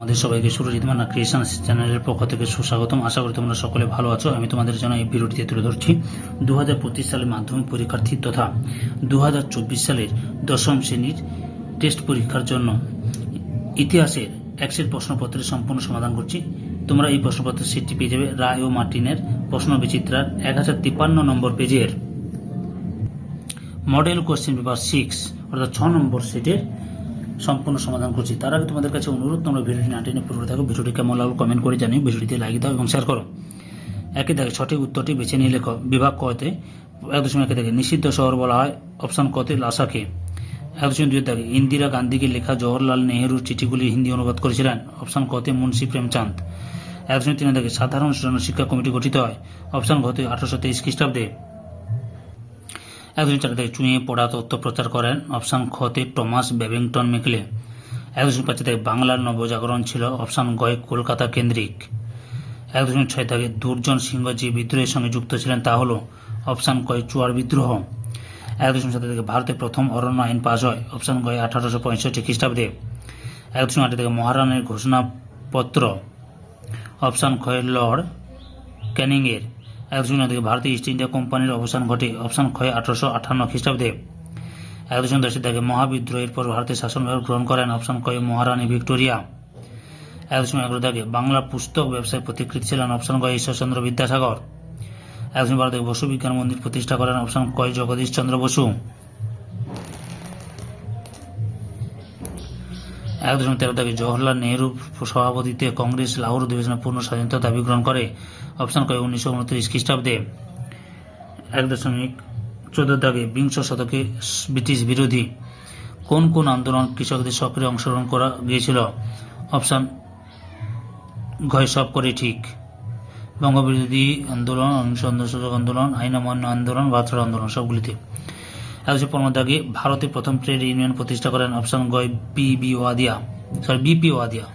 আমাদের সবাইকে সুরজিৎ মান্না ক্রিয়েশন চ্যানেলের পক্ষ থেকে সুস্বাগতম। আশা করি তোমরা সকলে ভালো আছো। আমি তোমাদের জন্য এই ভিডিওটিতে তুলে ধরছি দুহাজার পঁচিশ সালের মাধ্যমিক পরীক্ষার্থী তথা দু হাজার চব্বিশ সালের দশম শ্রেণির টেস্ট পরীক্ষার জন্য ইতিহাসের একশের প্রশ্নপত্রের সম্পূর্ণ সমাধান করছি। তোমরা এই প্রশ্নপত্রের সেটটি পেয়ে যাবে রায় ও মার্টিনের প্রশ্ন বিচিত্রার এক হাজার তিপ্পান্ন নম্বর পেজের মডেল কোশ্চেন পেপার সিক্স অর্থাৎ ছ নম্বর সেটের সম্পূর্ণ সমাধান করছি। তার আগে তোমাদের কাছে অনুরোধ, তোমরা ভিডিওটি না টেনে পুরো থাকো ভিডিওটি কেমন লাগল কমেন্ট করে জানিও, ভিডিওটিতে লাইক দাও এবং শেয়ার করো। একই দেখে সঠিক উত্তরটি বেছে নিয়ে লেখো। বিভাগ কতে, এক দশমিক একে থেকে নিষিদ্ধ শহর বলা হয় অপশন কতে লাসাকে। এক দশমিক দুই থেকে ইন্দিরা গান্ধীকে লেখা জওহরলাল নেহেরুর চিঠিগুলি হিন্দি অনুবাদ করেছিলেন অপশন কতে মুন্সি প্রেমচাঁদ। এক দশমিক তিন থেকে সাধারণ শিক্ষা কমিটি গঠিত হয় অপশন ঘতে আঠারোশো তেইশ খ্রিস্টাব্দে। একজন চার থেকে চুঁয়ে পড়া তথ্য প্রচার করেন অপশান খতে টমাস ব্যাবিংটন মেকলে। একজন পাঁচ থেকে বাংলার নবজাগরণ ছিল অপশান গয় কলকাতা কেন্দ্রিক। এক ছয় থেকে দুর্জন সিংহ যে বিদ্রোহের সঙ্গে যুক্ত ছিলেন তা হল অপশান কয় চুয়ার বিদ্রোহ। এক দশমিক সাত থেকে ভারতে প্রথম অরণ্য আইন পাশ হয় অপশান গয় আঠারোশো পঁয়ষট্টি খ্রিস্টাব্দে। এক দশমিক আট থেকে মহারানের ঘোষণাপত্র। অপশান ক্ষয় লর্ড ক্যানিংয়ের। এক দিকে ভারতীয় ইস্ট ইন্ডিয়া কোম্পানির অবসান ঘটে। অপশান ক্ষয় আঠারোশো আঠান্ন খ্রিস্টাব্দে। একজন দশের দাগে মহাবিদ্রোহের পর ভারতের শাসনভার গ্রহণ করেন। অপশান ক্ষয় মহারানী ভিক্টোরিয়া। এক দশমিক এগারো দাগে বাংলা পুস্তক ব্যবসায় প্রতিকৃত ছিলেন অপশান কয় ঈশ্বরচন্দ্র বিদ্যাসাগর। একজন ভারতের বসু বিজ্ঞান মন্দির প্রতিষ্ঠা করেন। অপশান কয় জগদীশ চন্দ্র বসু। এক দশমিক তেরো থেকে জওহরলাল নেহরু সভাপতিত্বে কংগ্রেস লাহোর অধিবেশনে পূর্ণ স্বাধীনতা দাবি গ্রহণ করে। অপশন কয়, উনিশশো উনত্রিশ খ্রিস্টাব্দে এক দশমিক চোদ্দ দাগে বিংশ শতকে ব্রিটিশ বিরোধী কোন কোন আন্দোলন কৃষকদের সক্রিয় অংশগ্রহণ করা গিয়েছিল? অপশান ঘয়, সব করে ঠিক। বঙ্গবিরোধী আন্দোলন অনুসন্ধানসূচক আন্দোলন, আইন অমান্য আন্দোলন ভাতৃ আন্দোলন, সবগুলিতে। একশো পনেরো ভারতে প্রথম ট্রেড ইউনিয়ন প্রতিষ্ঠা করেন অপশন গয় B B Wadia sorry BP Wadia.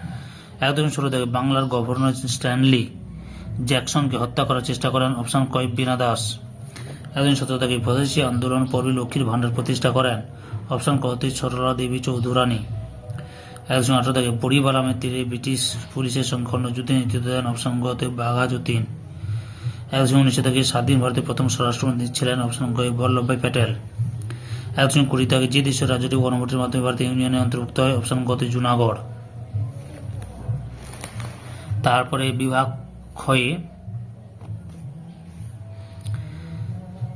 এক দশমিক ষোলো দাগে বাংলার গভর্নর স্ট্যানলি জ্যাকসনকে হত্যা করার চেষ্টা করেন অপশন কয় বিনা দাস। একজন সতেরো তারিখ স্বদেশী আন্দোলন পর্বে লক্ষ্মীর ভাণ্ডার প্রতিষ্ঠা করেন অপশন কতে সরলা দেবী চৌধুরানী। একজন আঠারো তারিখে বড়িবালামের তীরে ব্রিটিশ পুলিশের সংকন্ন যুদ্ধে নেতৃত্ব দেন অপশন গতে বাঘাযতীন একজন উনিশশো থেকে স্বাধীন ভারতের প্রথম স্বরাষ্ট্রমন্ত্রী ছিলেন অপশন গয় বল্লভভাই প্যাটেল। একজন কুড়ি তারিখে যে দেশের রাজ্যটি গণভোটের মাধ্যমে ভারতীয় ইউনিয়নে অন্তর্ভুক্ত হয়, অপশন গতে জুনাগড়। তারপরে বিভাগ ক্ষয়ে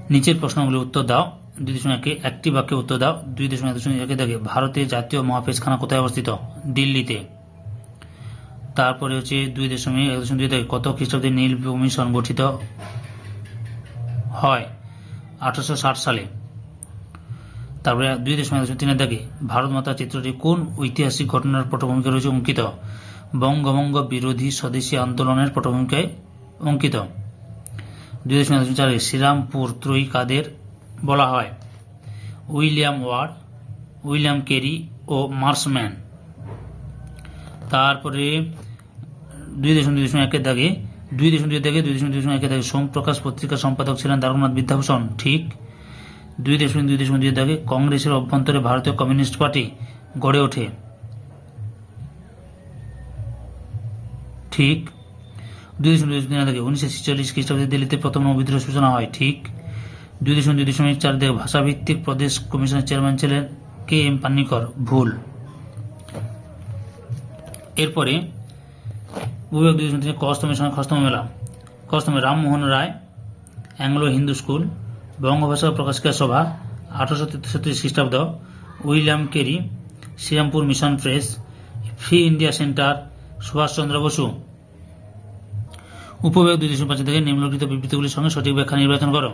নিচের প্রশ্নগুলির উত্তর দাও। দুই দশমিক একে একটি বাক্যে উত্তর দাও। দুই দশমিক দশমিক একে দেখে ভারতের জাতীয় মহাপেশখানা কোথায় অবস্থিত? দিল্লিতে। তারপরে হচ্ছে দুই দশমিক এক দশমিক দুই থেকে কত খ্রিস্টাব্দে নীল নীলভূমি সংগঠিত হয়? আঠারোশো ষাট সালে। তারপরে দুই দশমিক এক দশমিক তিনের দাগে। ভারত মাতা চিত্রটি কোন ঐতিহাসিক ঘটনার পটভূমিকা রয়েছে অঙ্কিত? বঙ্গভঙ্গ বিরোধী স্বদেশী আন্দোলনের পটভূমিকায় অঙ্কিত। দুই দশমিক দশমিক চারে, শ্রীরামপুর ত্রয়ী কাদের বলা হয়। উইলিয়াম ওয়ার্ড, উইলিয়াম কেরি ও মার্সম্যান। তারপরে দুই দশমিক দুই দশমিক একের দাগে। দুই দশমিক দুই দাগে দুই দশমিক দুই দশমিক একের দাগে। সোমপ্রকাশ পত্রিকার সম্পাদক ছিলেন দ্বারকনাথ বিদ্যাভূষণ। ঠিক দুই দশমিক দুই দশমিক দুই দাগে কংগ্রেসের অভ্যন্তরে ভারতীয় কমিউনিস্ট পার্টি গড়ে ওঠে। ঠিক। দুই দশমিক দুই দশমিক থেকে উনিশশো ছেচল্লিশ খ্রিস্টাব্দে দিল্লিতে প্রথম নববিদ্রোহ সূচনা হয়। ঠিক। দুই দশমিক দুই দশমিক চার থেকে ভাষাভিত্তিক প্রদেশ কমিশনের চেয়ারম্যান ছিলেন কে এম পান্নিকর, ভুল। এরপরে বিভাগ দুই দশমিক কস্তমের সঙ্গে খস্তম মেলা। কস্তমে রামমোহন রায়, অ্যাংলো হিন্দু স্কুল। বঙ্গভাষা প্রকাশিকা সভা, আঠারোশো তেষট্টি খ্রিস্টাব্দ, William Carey, Srirampur mission press, free India centre, Subhas Chandra Bose. উপবিভাগ দুই দশমিক পাঁচ থেকে নিম্নলিখিত বিবৃতিগুলির সঙ্গে সঠিক ব্যাখ্যা নির্বাচন করো।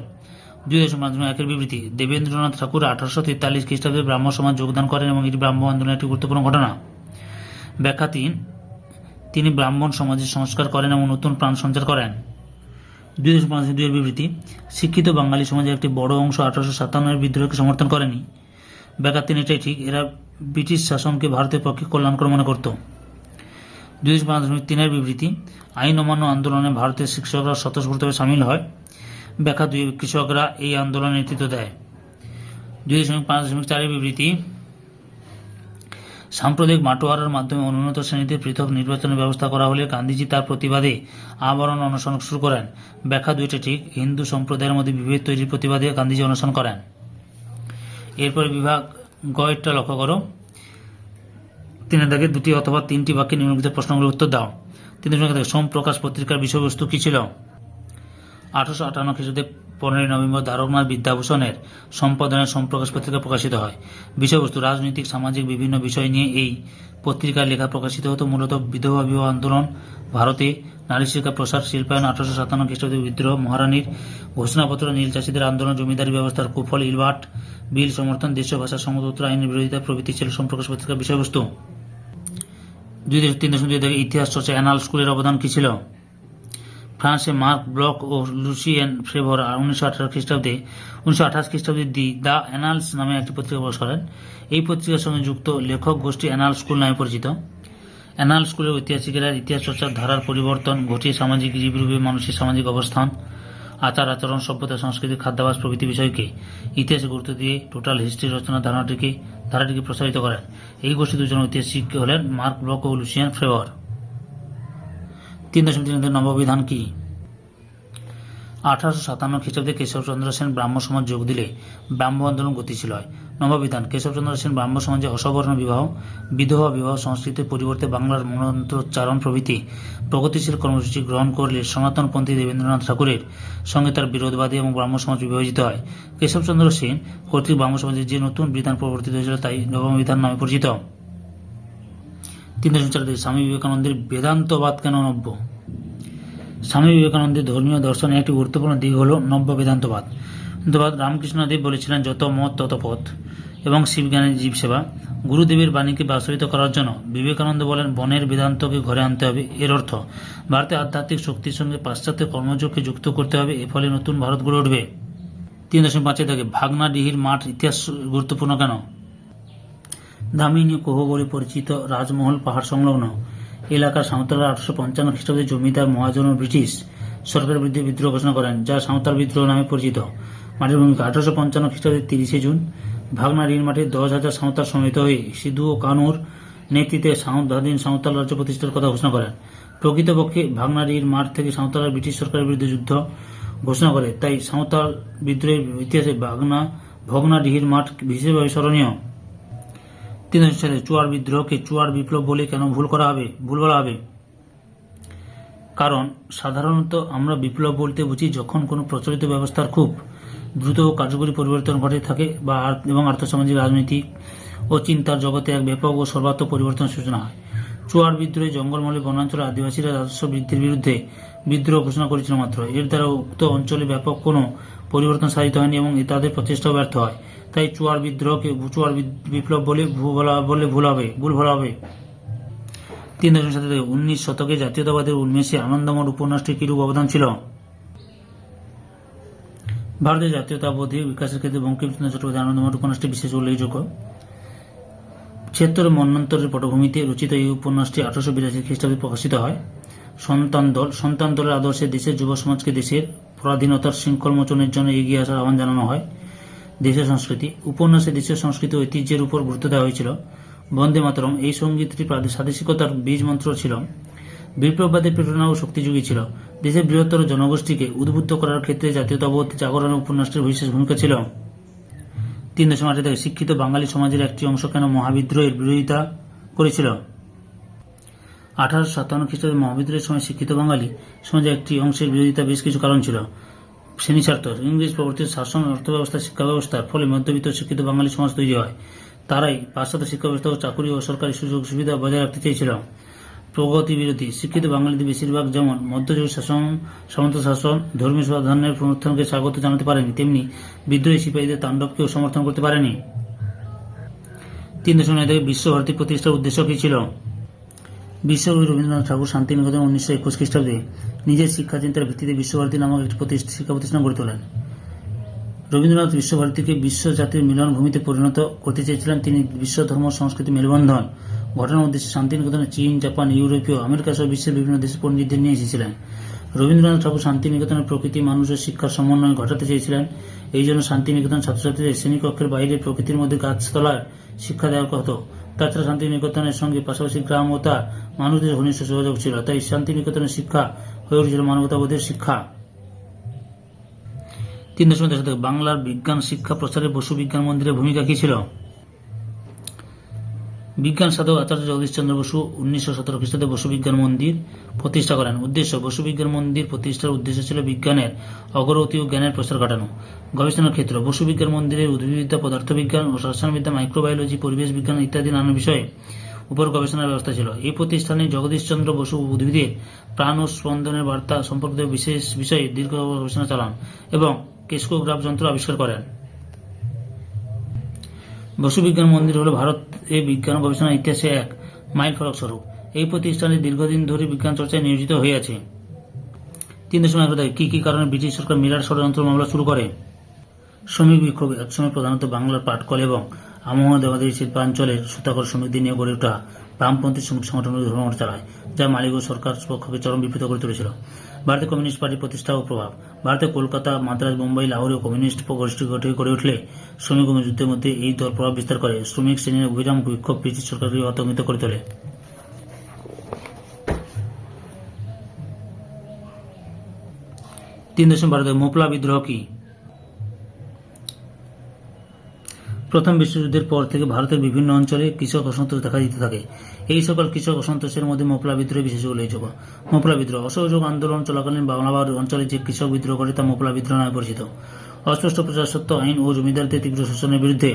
দুই দশমিক পাঁচ একের বিবৃতি, দেবেন্দ্রনাথ ঠাকুর আঠারোশো তেতাল্লিশ খ্রিস্টাব্দে ব্রাহ্ম সমাজ যোগদান করেন এবং এটি ব্রাহ্ম আন্দোলনের একটি গুরুত্বপূর্ণ ঘটনা। ব্যাখ্যা তিন, তিনি ব্রাহ্মণ সমাজের সংস্কার করেন এবং নতুন প্রাণ সঞ্চার করেন। দুই দশমিক পাঁচ দুইয়ের বিবৃতি, শিক্ষিত বাঙালি সমাজের একটি বড় অংশ আঠারোশো সাতান্নের বিদ্রোহকে সমর্থন করেনি। ব্যাখ্যা তিনি এটাই ঠিক এরা ব্রিটিশ শাসনকে ভারতের পক্ষে কল্যাণকর মনে করত। দুই দশমিক পাঁচ তিনের বিবৃতি, আইন অমান্য আন্দোলনে ভারতের শিক্ষকরা স্বতঃস্ফূর্তভাবে সামিল হয়। ব্যাখ্যা দুই, কৃষকরা এই আন্দোলনে নেতৃত্ব দেয়। দুই দশমিক পাঁচ দশমিক চারের বিবৃতি সাম্প্রদায়িক মাটোয়ারার মাধ্যমে অনুন্নত শ্রেণীতে পৃথক নির্বাচনের ব্যবস্থা করা হলে গান্ধীজি তার প্রতিবাদে আবরণ অনশন শুরু করেন। ব্যাখ্যা দুইটা ঠিক, হিন্দু সম্প্রদায়ের মধ্যে বিভেদ তৈরির প্রতিবাদে গান্ধীজি অনশন করেন। এরপর বিভাগ গয়েরটা লক্ষ্য করো। তিনের দাগে দুটি অথবা তিনটি বাক্যে নিম্নলিখিত প্রশ্নগুলোর উত্তর দাও। তিন দশমিক সোম প্রকাশ পত্রিকার বিষয়বস্তু কি ছিল? আঠারোশো আটান্ন খ্রিস্টাব্দে পনেরোই নভেম্বর দ্বারকনাথ বিদ্যাভূষণের সম্পাদনায় সম্প্রকাশ পত্রিকা প্রকাশিত হয়। বিষয়বস্তু, রাজনৈতিক, সামাজিক বিভিন্ন বিষয় নিয়ে এই পত্রিকার লেখা প্রকাশিত হতো। মূলত বিধবা বিবাহ আন্দোলন, ভারতে নারী শিক্ষা প্রসার, শিল্পায়ন, আঠারোশো সাতান্ন খ্রিস্টাব্দে বিদ্রোহ, মহারানীর ঘোষণাপত্র, নীল চাষীদের আন্দোলন, জমিদারি ব্যবস্থার কুফল, ইলবাট, বিল সমর্থন, দেশীয় ভাষা সমতন্ত্র আইনের বিরোধিতা প্রভৃতি ছিল সম্প্রকাশ পত্রিকার বিষয়বস্তু। দুই তিন দশমিক দুই ইতিহাস চর্চা অ্যানাল স্কুলের অবদান কি ছিল? ফ্রান্সে মার্ক ব্লক ও লুসিয়েন ফ্রেভর উনিশশো আঠারো খ্রিস্টাব্দে, উনিশশো আঠাশ খ্রিস্টাব্দে দি দ্য অ্যানালস নামে একটি পত্রিকা প্রকাশ করেন। এই পত্রিকার সঙ্গে যুক্ত লেখক গোষ্ঠী অ্যানাল স্কুল নামে পরিচিত। অ্যানাল স্কুলের ঐতিহাসিকেরা ইতিহাস চর্চার ধারার পরিবর্তন, ঘটিয়ে সামাজিক জীবরূপে মানুষের সামাজিক অবস্থান, আচার আচরণ, সভ্যতা সংস্কৃতি খাদ্যাভাস প্রভৃতি বিষয়কে ইতিহাসে গুরুত্ব দিয়ে টোটাল হিস্ট্রি রচনা ধারণাটিকে ধারাটিকে প্রসারিত করেন। এই গোষ্ঠী দুজন ঐতিহাসিক হলেন মার্ক ব্লক ও লুসিয়ান ফ্রেভর। তিন দশমিক তিন নববিধান কি? আঠারোশো সাতান্ন খ্রিস্টাব্দে কেশবচন্দ্র সেন ব্রাহ্ম সমাজ যোগ দিলে ব্রাহ্ম আন্দোলন গতিশীল হয়। নববিধান কেশবচন্দ্র সেন ব্রাহ্ম সমাজে অসবর্ণ বিবাহ, বিধবা বিবাহ সংস্কৃতির পরিবর্তে বাংলার মন্ত্রোচ্চারণ প্রভৃতি প্রগতিশীল কর্মসূচি গ্রহণ করলে সনাতনপন্থী দেবেন্দ্রনাথ ঠাকুরের সঙ্গে তার বিরোধবাদী এবং ব্রাহ্ম সমাজ বিভাজিত হয়। কেশবচন্দ্র সেন কর্তৃক ব্রাহ্ম সমাজের যে নতুন বিধান প্রবর্তিত হয়েছিল তাই নববিধান নামে পরিচিত। চার দুই, স্বামী বিবেকানন্দের বেদান্তবাদ কেন নব্য? স্বামী বিবেকানন্দের ধর্মীয় দর্শনের একটি গুরুত্বপূর্ণ দিক হল নব্য বেদান্তবাদ। বেদান্তবাদ রামকৃষ্ণদেব বলেছিলেন যত মত তত পথ। এবং শিবজ্ঞানের জীব সেবা গুরুদেবের বাণীকে বাস্তবিত করার জন্য বিবেকানন্দ বলেন বনের বেদান্তকে ঘরে আনতে হবে। এর অর্থ ভারতে আধ্যাত্মিক শক্তির সঙ্গে পাশ্চাত্য কর্মযোগকে যুক্ত করতে হবে এর ফলে নতুন ভারত গড়ে উঠবে। তিন দশমিক পাঁচে থাকে ভাগনা ডিহির মাঠ ইতিহাস গুরুত্বপূর্ণ কেন? দামিনী কোহ বলে পরিচিত রাজমহল পাহাড় সংলগ্ন এলাকার সাঁওতালরা আঠারোশো পঞ্চান্ন খ্রিস্টাব্দে জমিদার মহাজন ও ব্রিটিশ সরকারের বিরুদ্ধে বিদ্রোহ ঘোষণা করেন, যা সাঁওতাল বিদ্রোহ নামে পরিচিত। মাটির ভূমিকা আঠারোশো পঞ্চান্ন খ্রিস্টাব্দে তিরিশে জুন ভাগনা ঋণ মাঠে দশ হাজার সাঁওতাল সমিত হয়ে সিধু ও কানুর নেতৃত্বে স্বাধীন সাঁওতাল রাজ্য প্রতিষ্ঠার কথা ঘোষণা করেন। প্রকৃতপক্ষে ভাগনা ঋণ মাঠ থেকে সাঁওতালরা ব্রিটিশ সরকারের বিরুদ্ধে যুদ্ধ ঘোষণা করে, তাই সাঁওতাল বিদ্রোহের ইতিহাসে ভাগনা, ভগনা ডিহির মাঠ বিশেষভাবে স্মরণীয়। তিন সালে চুয়ার বিদ্রোহকে চুয়ার বিপ্লব বলে কেন ভুল করা হবে? ভুল বলা হবে। কারণ সাধারণত আমরা বিপ্লব বলতে বুঝি যখন কোনো প্রচলিত ব্যবস্থার খুব দ্রুত ও কার্যকরী পরিবর্তন ঘটে থাকে বা এবং আর্থসামাজিক রাজনৈতিক ও চিন্তার জগতে এক ব্যাপক ও সর্বাত্মক পরিবর্তন সূচনা হয়। চুয়ার বিদ্রোহে জঙ্গলমহলে বনাঞ্চলে আদিবাসীরা রাজস্ব বৃদ্ধির বিরুদ্ধে বিদ্রোহ ঘোষণা করেছিল মাত্র। এর দ্বারা উক্ত অঞ্চলে ব্যাপক কোনো পরিবর্তন সাধিত হয়নি এবং তাদের প্রচেষ্টাও ব্যর্থ হয়। তাই চুয়ার বিদ্রোহকে চুয়ার বিপ্লব বলে ভুল বলা ভুল হবে, ভুল বলা হবে। তিন দশমিক সাথে উনিশ শতকে জাতীয়তাবাদের উন্মেষে আনন্দমঠ উপন্যাসটির কিরূপ অবদান ছিল? ভারতের জাতীয়তাবোধী বিকাশের ক্ষেত্রে বঙ্কিমচন্দ্র চট্টোপাধ্যায় আনন্দমঠ উপন্যাসটি বিশেষ উল্লেখযোগ্য। ছিয়াত্তরের মন্বন্তরের পটভূমিতে রচিত এই উপন্যাসটি আঠারোশো বিরাশি খ্রিস্টাব্দে প্রকাশিত হয়। সন্তান দল, সন্তান দলের আদর্শে দেশের যুব সমাজকে দেশের পরাধীনতার শৃঙ্খল মোচনের জন্য এগিয়ে আসার আহ্বান জানানো হয়। দেশের সংস্কৃতি, উপন্যাসে দেশের সংস্কৃতি ঐতিহ্যের উপর গুরুত্ব দেওয়া হয়েছিল। বন্দে মাতরম, এই সঙ্গীতটি প্রাদে- প্রাদেশিকতার বীজ মন্ত্র ছিল। বিপ্লববাদের প্রেরণা ও শক্তিযোগী ছিল। দেশের বৃহত্তর জনগোষ্ঠীকে উদ্বুদ্ধ করার ক্ষেত্রে জাতীয়তাবোধ জাগরণের উপন্যাসটির বিশেষ ভূমিকা ছিল। তিন দশমিক আটে শিক্ষিত বাঙালি সমাজের একটি অংশ কেন মহাবিদ্রোহের বিরোধিতা করেছিল? আঠারোশো সাতান্ন খ্রিস্টাব্দে মহাবিদ্রোহের সময় শিক্ষিত বাঙালি সমাজের একটি অংশের বিরোধিতা বেশ কিছু কারণ ছিল। শ্রেণি ইংরেজ প্রবর্তিত শাসন অর্থব্যবস্থা শিক্ষা ব্যবস্থার ফলে মধ্যবিত্ত শিক্ষিত বাঙালি সমাজ তৈরি হয়। তারাই পাশ্চাত্য শিক্ষা ব্যবস্থা ও চাকরি ও সরকারি সুযোগ সুবিধা বজায় রাখতে চেয়েছিল। প্রগতি বিরোধী শিক্ষিত বাঙালিদের বেশিরভাগ যেমন মধ্যযুগ শাসন সামন্ত শাসন, ধর্মীয় সাধারণের পুনরুত্থানকে স্বাগত জানাতে পারেনি, তেমনি বিদ্রোহী সিপাহীদের তাণ্ডবকেও সমর্থন করতে পারেনি। তিন দশমিক বিশ্বভারতী প্রতিষ্ঠার উদ্দেশ্য কী ছিল? বিশ্বকবি রবীন্দ্রনাথ ঠাকুর শান্তিনিকেতন উনিশশো একুশ খ্রিস্টাব্দে নিজের শিক্ষা চিন্তার ভিত্তিতে বিশ্বভারতী নামক একটি শিক্ষা প্রতিষ্ঠান গড়ে তোলেন। রবীন্দ্রনাথ বিশ্বভারতীকে বিশ্ব জাতির মিলন ভূমিতে পরিণত করতে চেয়েছিলেন। তিনি বিশ্ব ধর্ম, সংস্কৃতি, মেলবন্ধন, ঘটনার উদ্দেশ্যে শান্তিনিকেতনে চীন, জাপান, ইউরোপীয় আমেরিকা সহ বিশ্বের বিভিন্ন দেশের পণ্ডিতদের নিয়ে এসেছিলেন। রবীন্দ্রনাথ ঠাকুর শান্তিনিকেতনের প্রকৃতি মানুষের শিক্ষার সমন্বয় ঘটাতে চেয়েছিলেন। এই জন্য শান্তিনিকেতন ছাত্রছাত্রীদের শ্রেণীকক্ষের বাইরে প্রকৃতির মধ্যে গাছতলার শিক্ষা দেওয়া হতো তাছাড়া শান্তিনিকেতনের সঙ্গে পাশাপাশি গ্রাম ও তার মানুষদের ঘনিষ্ঠ যোগাযোগ ছিল, তাই শান্তিনিকেতনের শিক্ষা হয়ে উঠেছিল মানবতাবোধের শিক্ষা। তিন দশমিক বাংলার বিজ্ঞান শিক্ষা প্রচারে বসু বিজ্ঞান মন্দিরের ভূমিকা কি ছিল? বিজ্ঞান সাধক আচার্য জগদীশচন্দ্র বসু উনিশশো সতেরো খ্রিস্টাব্দে বসু বিজ্ঞান মন্দির প্রতিষ্ঠা করেন। উদ্দেশ্য, বসু বিজ্ঞান মন্দির প্রতিষ্ঠার উদ্দেশ্য ছিল বিজ্ঞানের অগ্রগতি ও জ্ঞানের প্রসার ঘটানো। গবেষণার ক্ষেত্র, বসু বিজ্ঞান মন্দিরে উদ্ভিদবিদ্যা, পদার্থবিজ্ঞান ও রসায়নবিদ্যা মাইক্রোবায়োলজি, পরিবেশ বিজ্ঞান ইত্যাদি নানা বিষয়ে উপর গবেষণার ব্যবস্থা ছিল। এই প্রতিষ্ঠানে জগদীশচন্দ্র বসু উদ্ভিদের প্রাণ ও স্পন্দনের বার্তা সম্পর্কিত বিশেষ বিষয়ে দীর্ঘ গবেষণা চালান এবং কেস্কোগ্রাফ যন্ত্র আবিষ্কার করেন। বসু বিজ্ঞান মন্দির হল ভারত এ বিজ্ঞান গবেষণা ইতিহাসে এক মাইল ফলক স্বরূপ। এই প্রতিষ্ঠানে দীর্ঘদিন ধরে বিজ্ঞান চর্চায় নিয়োজিত হয়ে আছে। তিন দশমিক এক কী কি কি কারণে ব্রিটিশ সরকার মিরার ষড়যন্ত্র মামলা শুরু করে? শ্রমিক বিক্ষোভ একসময় প্রধানত বাংলার পাটকল এবং আমোহা দেবাদেবী শিল্পাঞ্চলের সুতাকর শ্রমিকদের নিয়ে গড়ে ওঠা বামপন্থী সংগঠনগুলি ধর্মঘট চালায়, যা মালিক ও সরকার পক্ষকে চরম বিপৃত করে তুলেছিল। ভারতে কমিউনিস্ট পার্টির প্রতিষ্ঠা ও প্রভাব। ভারতে কলকাতা, মাদ্রাজ, মুম্বাই, লাহোরে কমিউনিস্ট গোষ্ঠী গঠে গড়ে উঠলে শ্রমিক যুদ্ধের মধ্যে এই দল প্রভাব বিস্তার করে। শ্রমিক শ্রেণির অভিরাম বিক্ষোভ ব্রিটিশ সরকারকে আতঙ্কিত করে তোলে। তিন দশম ভারতের মোপলা বিদ্রোহ কি? প্রথম বিশ্বযুদ্ধের পর থেকে ভারতের বিভিন্ন অঞ্চলে কৃষক অসন্তোষ দেখা দিতে থাকে। এই সকল কৃষক অসন্তোষের মধ্যে মোপলা বিদ্রোহ বিশেষ উল্লেখযোগ্য। মোপলা বিদ্রোহ, অসহযোগ আন্দোলন চলাকালীন বাংলাবাদ অঞ্চলে যে কৃষক বিদ্রোহ করে তা মোপলা বিদ্রোহ নামে পরিচিত। অস্পষ্ট প্রজাসত্ব আইন ও জমিদারদের তীব্র শোষণের বিরুদ্ধে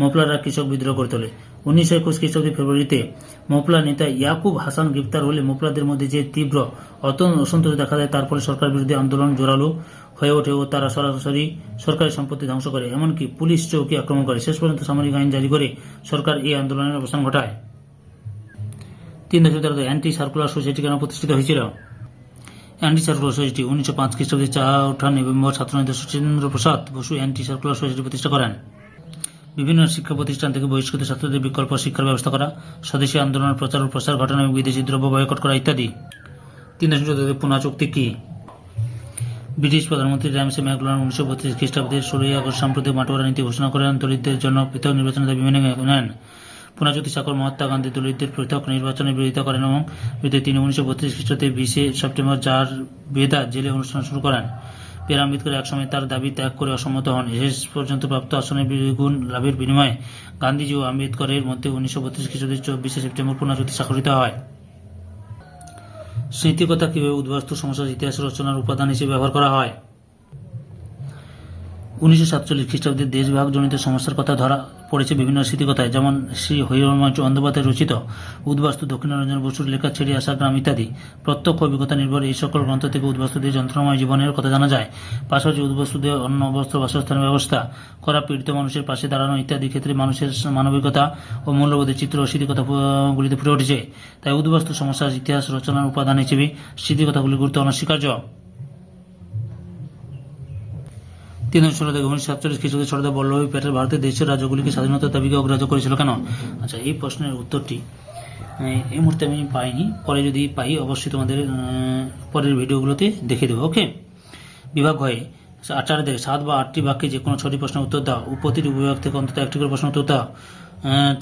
মোপলারা কৃষক বিদ্রোহ করে তোলে। উনিশশো একুশ খ্রিস্টাব্দের ফেব্রুয়ারিতে মোপলা নেতা ইয়াকুব হাসান গ্রেপ্তার হলে মোপলাদের মধ্যে যে তীব্র অতন অসন্তোষ দেখা দেয় তারপরে সরকার বিরুদ্ধে আন্দোলন জোরালো হয়ে ওঠে ও তারা সরাসরি সরকারি সম্পত্তি ধ্বংস করে। এমনকি পুলিশ চৌকি আক্রমণ করে। শেষ পর্যন্ত সামরিক আইন জারি করে সরকার এই আন্দোলনের অবসান ঘটায়। তিন দশক অ্যান্টি সার্কুলার সোসাইটি কেন প্রতিষ্ঠিত হয়েছিল? অ্যান্টি সার্কুলার সোসাইটি উনিশশো পাঁচ খ্রিস্টাব্দে চা চৌঠা নভেম্বর ছাত্র ছাত্রনেতা Sachindra Prasad Basu anti circular society প্রতিষ্ঠা করেন। বিভিন্ন শিক্ষা প্রতিষ্ঠান থেকে বহিষ্কৃত ছাত্রদের বিকল্প শিক্ষার ব্যবস্থা করা, স্বদেশী আন্দোলনের প্রচার ও প্রসার ঘটনা এবং বিদেশি দ্রব্য বয়কট করা ইত্যাদি। তিন পুনা চুক্তি কি? ব্রিটিশ প্রধানমন্ত্রী র্যামসে ম্যাকলোনার উনিশশো বত্রিশ খ্রিস্টাব্দের ষোলোই আগস্ট সাম্প্রতিক মাটোয়ারা নীতি ঘোষণা করেন, দলিতদের জন্য পৃথক নির্বাচনের দাবি মেনে নেন। পুনাজ্যোতি চাকর মহাত্মা গান্ধী দলিতদের পৃথক নির্বাচনের বিরোধিতা করেন এবং তিনি উনিশশো বত্রিশ খ্রিস্টাব্দে বিশে সেপ্টেম্বর যার বেদা জেলে অনুষ্ঠান শুরু করেন। পের আম্বেদকর একসময় তার দাবি ত্যাগ করে অসম্মত হন। শেষ পর্যন্ত প্রাপ্ত আসনের দ্বিগুণ লাভের বিনিময়ে গান্ধীজি ও আম্বেদকরের মধ্যে উনিশশো বত্রিশ খ্রিস্টাব্দের চব্বিশে সেপ্টেম্বর পুনাজ্যোতি স্বাক্ষরিত হয়। স্মৃতিকথা কীভাবে উদ্বাস্তু সমস্যার ইতিহাস রচনার উপাদান হিসেবে ব্যবহার করা হয়? উনিশশো সাতচল্লিশ খ্রিস্টাব্দে দেশভাগজনিত সমস্যার কথা ধরা পড়েছে বিভিন্ন স্মৃতিকথায়, যেমন শ্রী হরিরমঞ্চ বন্দ্যোপাধ্যায় রচিত উদ্বাস্তু দক্ষিণারঞ্জন বসুর লেখা ছেড়ে আসা গ্রাম ইত্যাদি। প্রত্যক্ষ অভিজ্ঞতা নির্ভর এই সকল গ্রন্থ থেকে উদ্বাস্তুদের যন্ত্রময় জীবনের কথা জানা যায়। পাশাপাশি উদ্বাস্তুদের অন্ন, বস্ত্র, বাসস্থানের ব্যবস্থা, করা পীড়িত মানুষের পাশে দাঁড়ানো ইত্যাদি ক্ষেত্রে মানুষের মানবিকতা ও মূল্যবোধের চিত্র স্মৃতিকথাগুলিতে ফুটে উঠেছে। তাই উদ্বাস্তু সমস্যার ইতিহাস, রচনার উপাদান হিসেবে স্মৃতিকথাগুলি গুরুত্ব অনস্বীকার্য। তিন ষোলো থেকে উনিশশো সাতচল্লিশ খ্রিস্টাব্দে সর্দার বল্লভী প্যাটেল ভারতের দেশের রাজ্যগুলিকে স্বাধীনতার দাবিকে অগ্রাহ্য করেছিল কেন? আচ্ছা এই প্রশ্নের উত্তরটি এই মুহূর্তে আমি পাইনি। পরে যদি পাই, অবশ্যই তোমাদের পরের ভিডিওগুলোতে দেখে দেবো, ওকে? বিভাগ হয়ে আচার দেখে, সাত বা আটটি বাক্যে যে কোনো ছটি প্রশ্নের উত্তর দাও। প্রতিটি বিভাগ থেকে অন্তত একটি করে প্রশ্ন উত্তর দাও।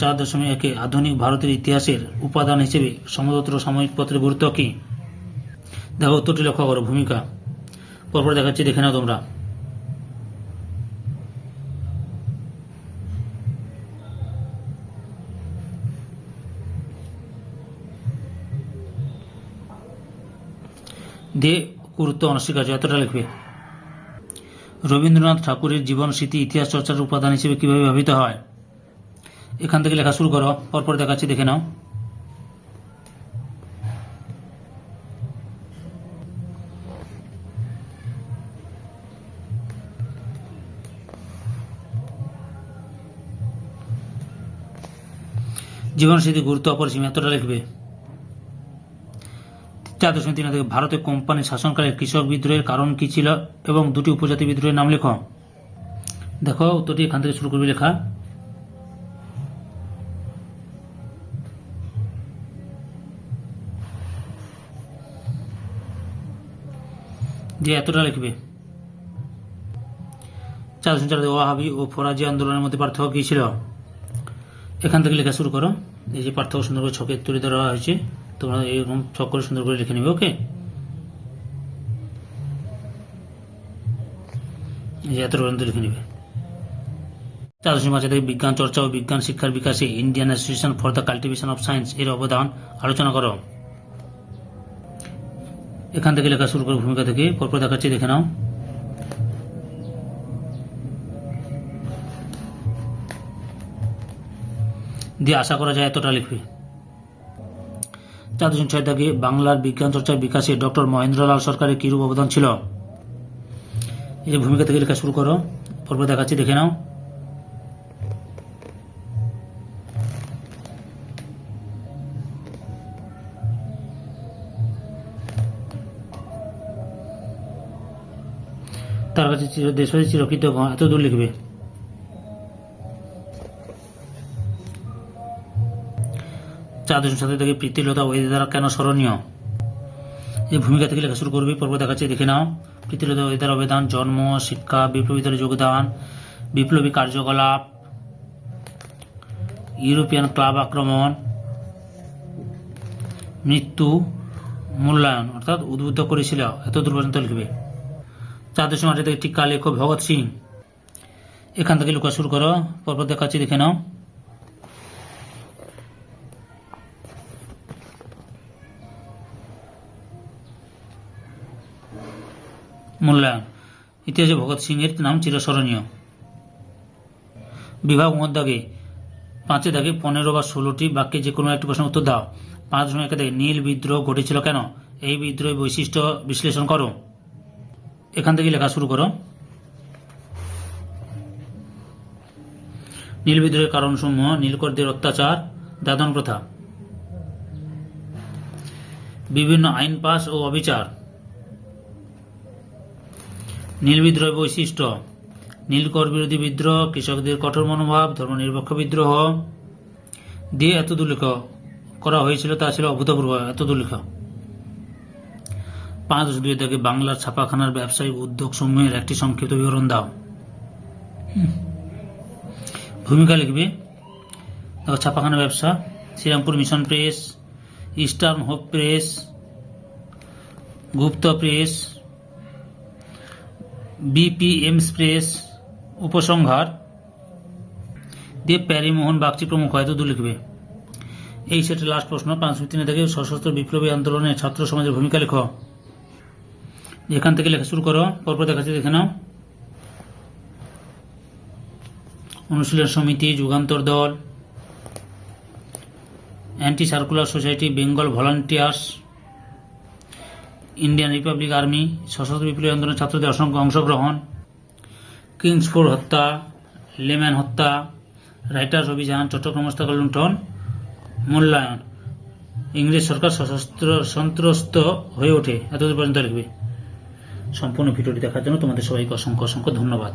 চার দশমিক একে, আধুনিক ভারতের ইতিহাসের উপাদান হিসেবে সমতন্ত্র সাময়িক পত্রের গুরুত্ব কী? দেখো, উত্তরটি লক্ষ্য করো, ভূমিকা। পরপর দেখাচ্ছি, দেখে নাও তোমরা। দিয়ে গুরুত্ব অনস্বীকার্য। এতটা লিখবে। রবীন্দ্রনাথ ঠাকুরের জীবন স্মৃতি ইতিহাস চর্চার উপাদান হিসেবে কীভাবে ব্যবহৃত হয়? এখান থেকে লেখা শুরু করো, পরপর দেখাচ্ছি, দেখে নাও। জীবন স্মৃতি গুরুত্ব অপরিসীম, এতটা লিখবে। তিন থেকে কোম্পানি শাসনকালে কৃষক বিদ্রোহের কারণ কি ছিল এবং দুটি উপজাতি বিদ্রোহের নাম দেখো উত্তরটি এখান থেকে শুরু করবি লেখা। দিয়ে এতটা লিখবে। চার দশমিক ওয়াহাবি ও ফরাজি আন্দোলনের মধ্যে পার্থক্য কি ছিল? এখান থেকে লেখা শুরু করো। এই যে পার্থক্য সুন্দর করে ছকে তুলে ধরা হয়েছে। তোমরা এরকম ছক করে সুন্দর করে লিখে নেবে ওকে এত পর্যন্ত লিখে নেবে। চারশো মাসে থেকে বিজ্ঞান চর্চা ও বিজ্ঞান শিক্ষার বিকাশে Indian association for the cultivation of science এর অবদান আলোচনা করো। এখান থেকে লেখা শুরু করো, ভূমিকা থেকে। পরপর দেখাচ্ছি, দেখে নাও। দিয়ে আশা করা যায় এতটা লিখবে। চার দশমিক ছয় বাংলার বিজ্ঞান চর্চার বিকাশে ডক্টর মহেন্দ্রলাল সরকারের কিরূপ অবদান ছিল? এই যে ভূমিকা থেকে লেখা শুরু করো, পরপর দেখাচ্ছি, দেখে নাও। তার কাছে দেশবাসী চিরকৃতজ্ঞ। এত দূর লিখবে। চার সাথে থেকে প্রীতিলতা ওই দ্বারা কেন স্মরণীয়? এই ভূমিকা থেকে লেখা শুরু করবি, পর্ব দেখাচ্ছে, দেখে নাও। প্রীতিলতা ওই দ্বারা অবদান, জন্ম, শিক্ষা বিপ্লবীদের যোগদান, বিপ্লবী কার্যকলাপ, ইউরোপিয়ান ক্লাব আক্রমণ, মৃত্যু, মূল্যায়ন, অর্থাৎ উদ্বুদ্ধ করেছিল, এত দূর পর্যন্ত লিখবে। চার দশমিক আট থেকে টিকা লেখো ভগৎ সিং। এখান থেকে লেখা শুরু করো পরপর দেখাচ্ছি, দেখে নাও। মূল্যায়ন ইতিহাসে ভগৎ সিং এর নাম চিরস্মরণীয়। বিভাগ মধ্যাগে পাঁচে দাগে পনেরো বা ষোলোটি বাক্যে যে কোনো একটি প্রশ্নের উত্তর দাও। পাঁচ দশমিক একে নীল বিদ্রোহ ঘটেছিল কেন? এই বিদ্রোহের বৈশিষ্ট্য বিশ্লেষণ করো। এখান থেকে লেখা শুরু করো। নীল বিদ্রোহের কারণসমূহ, নীলকরদের অত্যাচার, দাদন প্রথা। বিভিন্ন আইন পাস ও অবিচার। নীল বিদ্রোহ বৈশিষ্ট্য। নীলকর বিরোধী বিদ্রোহ, কৃষকদের কঠোর মনোভাব, ধর্মনিরপেক্ষ বিদ্রোহ। দিয়ে এত দুর্লেখ করা হয়েছিল তা ছিল অভূতপূর্ব এত দুর্লেখ পাঁচ দুই থেকে বাংলার ছাপাখানার ব্যবসায়িক উদ্যোগ সমূহের একটি সংক্ষিপ্ত বিবরণ দাও। ভূমিকা লিখবে ছাপাখানা ব্যবসা, Srirampur mission press, eastern hope press, Gupta press BPM's press উপসংহার দিয়ে প্যারিমোহন বাগচি প্রমুখ হয়তো দু লিখবে। এই সেটের লাস্ট প্রশ্ন পাঁচ তিনে থেকে সশস্ত্র বিপ্লবী আন্দোলনে ছাত্র সমাজের ভূমিকা লেখো। এখান থেকে লেখা শুরু করো, পরপর দেখাচ্ছি, দেখে নাও। অনুশীলন সমিতি, যুগান্তর দল anti circular society Bengal volunteers Indian republic army, সশস্ত্র বিপ্লবী আন্দোলনের ছাত্রদের অসংখ্য অংশগ্রহণ কিংসফোর হত্যা, লেম্যান হত্যা, রাইটার্স অভিযান, চট্টগ্রাম হত্যাকাণ্ড লুণ্ঠন মূল্যায়ন। ইংরেজ সরকার সশস্ত্র সন্ত্রস্ত হয়ে ওঠে। এতদূর পর্যন্ত লিখবে। সম্পূর্ণ ভিডিওটি দেখার জন্য তোমাদের সবাইকে অসংখ্য অসংখ্য ধন্যবাদ।